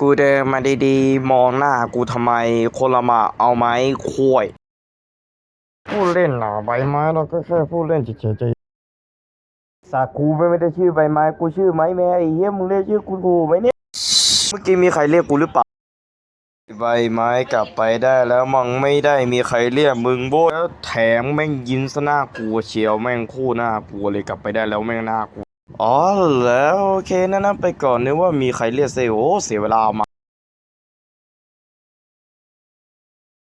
กูเดินมาดีๆ มองหน้ากูทำไม คนละมาเอาไหมคุยผู้เล่นหล่าใบไม้เราก็แค่ผู้เล่นเฉยๆใจสากูไม่ได้ชื่อใบไม้กูชื่อไม้แม่ไอ้เหี้ยมึงเรียกชื่อกูถูกไหมเนี่ย เมื่อกี้มีใครเรียกกูหรือเปล่า ใบไม้กลับไปได้แล้วมังไม่ได้มีใครเรียกมึงโบยแล้วแถมแม่งยินซะหน้ากลัวเชียวแม่งคู่หน้ากลัวเลยกลับไปได้แล้วแม่งหน้ากลัว อ๋อแล้วโอเคนั่นนะไปก่อนนึกว่ามีใครเรียกเซโอเสียเวลามา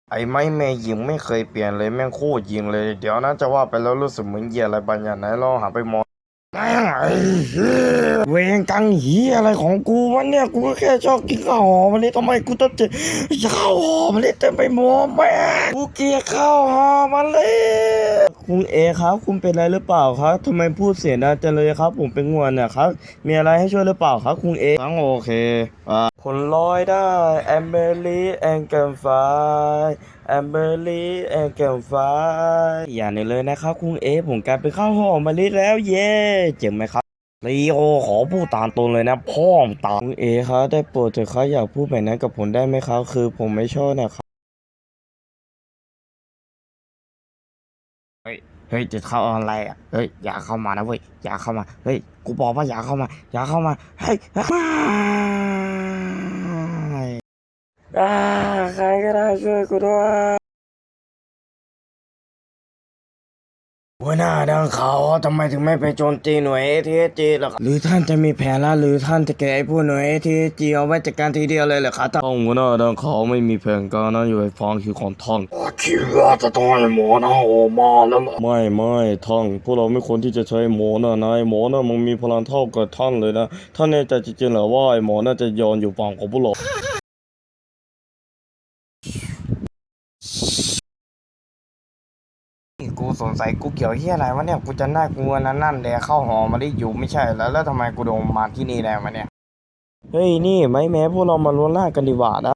ไอ้ไม้แม่ยิงไม่เคยเปลี่ยนเลยแม่งโคตรยิงเลย เดี๋ยวนะจะว่าไปแล้วรู้สึกเหมือนเหยียอะไรบางอย่างไหนลองหาไปมองแม่งไอ้เหี้ยเวงกังหีอะไรของกูวะเนี่ยกูก็แค่ชอบกินข้าวหอมมะลิทำไมกูต้องเจอข้าวหอมมะลิเต็มไปหมดแม่งกูเกลียดข้าวหอมมะลิ คุณเอครับคุณเป็นอะไรหรือเปล่าครับทำไมพูดเสียงดังจังเลยครับ ผมเป็นงวนนะครับ มีอะไรให้ช่วยหรือเปล่าครับคุณเอทั้งโอเคอ่าผลลอยได้แอมเบอรี่แองเกิลไฟแอมเบอรี่แองเกิลไฟอย่างหนี้เลยนะครับคุณเอผมกลายเป็นข้าวหอมมะลิแล้วเย้เจ๋งไหมครับลีโอขอพูดตามตรงเลยนะพ่อมตามคุณเอครับได้โปรดเถอะครับอยากพูดแบบนั้นกับผมได้ไหมครับคือผมไม่ชอบนะครับ เฮ้ย เฮ้ยจะเข้าอะไรอะ เฮ้ย อย่าเข้ามานะเว้ย อย่าเข้ามา เฮ้ย กูบอกว่าอย่าเข้ามา อย่าเข้ามา เฮ้ยไม่อ่าใครก็ได้ช่วยกูด้วย หัวหน้าดังเขาวทำไมถึงไม่ไปโจมตีหน่วย ATSG ล่ะครับหรือท่านจะมีแผนละหรือท่านจะแก้ไอ้พวกหน่วย ATSG เอาไว้จัดการทีเดียวเลยเหรอครับท่านหัวหน้าดังเขาวไม่มีแผนการนะอยู่ในฟังคิวของท่านคิดว่าจะต้องให้หมอนะออกมาแล้วล่ะไม่ไม่ท่านพวกเราไม่ควรที่จะใช้หมอนะนายหมอนะมันมีพลังเท่ากับท่านเลยนะท่านแน่ใจจริงๆเหรอว่าไอ้หมอน่าจะยอนอยู่ฝั่งของพวกเรา กูสงสัยกูเกี่ยวเฮียอะไรวะเนี่ยกูจะน่ากลัวนะนั่นแหละเข้าหอมาได้อยู่ไม่ใช่แล้ว แล้วทำไมกูโดนมาที่นี่ได้มาเนี่ยเฮ้ยนี่ไม่แม้พวกเรามาล้วนล่ากันดีกว่านะ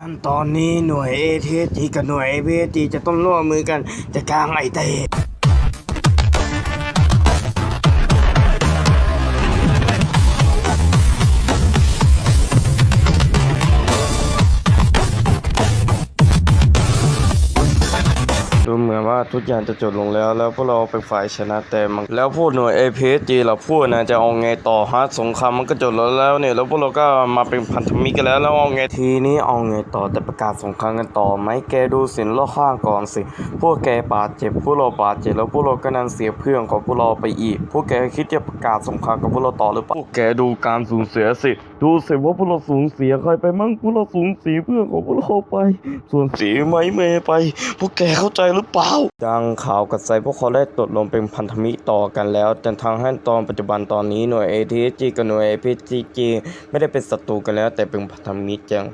ขั้นตอนนี้หน่วยเอทีจีกับหน่วยเอเวจีจะต้องร่วมมือกันจะกลางไอเต ดูเหมือนว่าทุกอย่างจะจบลงแล้ว แล้วพวกเราเป็นฝ่ายชนะแต่มันแล้วพวกหน่วย APSG เราพูดนะจะเอาไงต่อฮะสงครามมันก็จบแล้วแล้วเนี่ยแล้วพวกเราก็มาเป็นพันธมิตรกันแล้วแล้วเอาไงทีนี้เอาไงต่อแต่ประกาศสงครามกันต่อไหมแกดูสินรอบข้างก่อนสิ พวกแกบาดเจ็บพวกเราบาดเจ็บแล้วพวกเราก็นั่นเสียเพื่อนของพวกเราไปอีก พวกแกคิดจะประกาศสงครามกับพวกเราต่อหรือเปล่าพวกแกดูการสูญเสียสิ ดูสิว่าพวกเราสูญเสียใครไปมั่งพวกเราสูญเสียเพื่อนของพวกเราไป ส่วนเสียไหมเมย์ไป พวกแกเข้าใจหรือเปล่าดังข่าวกับไซพวกเขาได้ตกลงเป็นพันธมิตรต่อกันแล้วแต่ทางขั้นตอนปัจจุบันตอนนี้หน่วย ATSG กับหน่วย APGG ไม่ได้เป็นศัตรูกันแล้ว แต่เป็นพันธมิตรจัง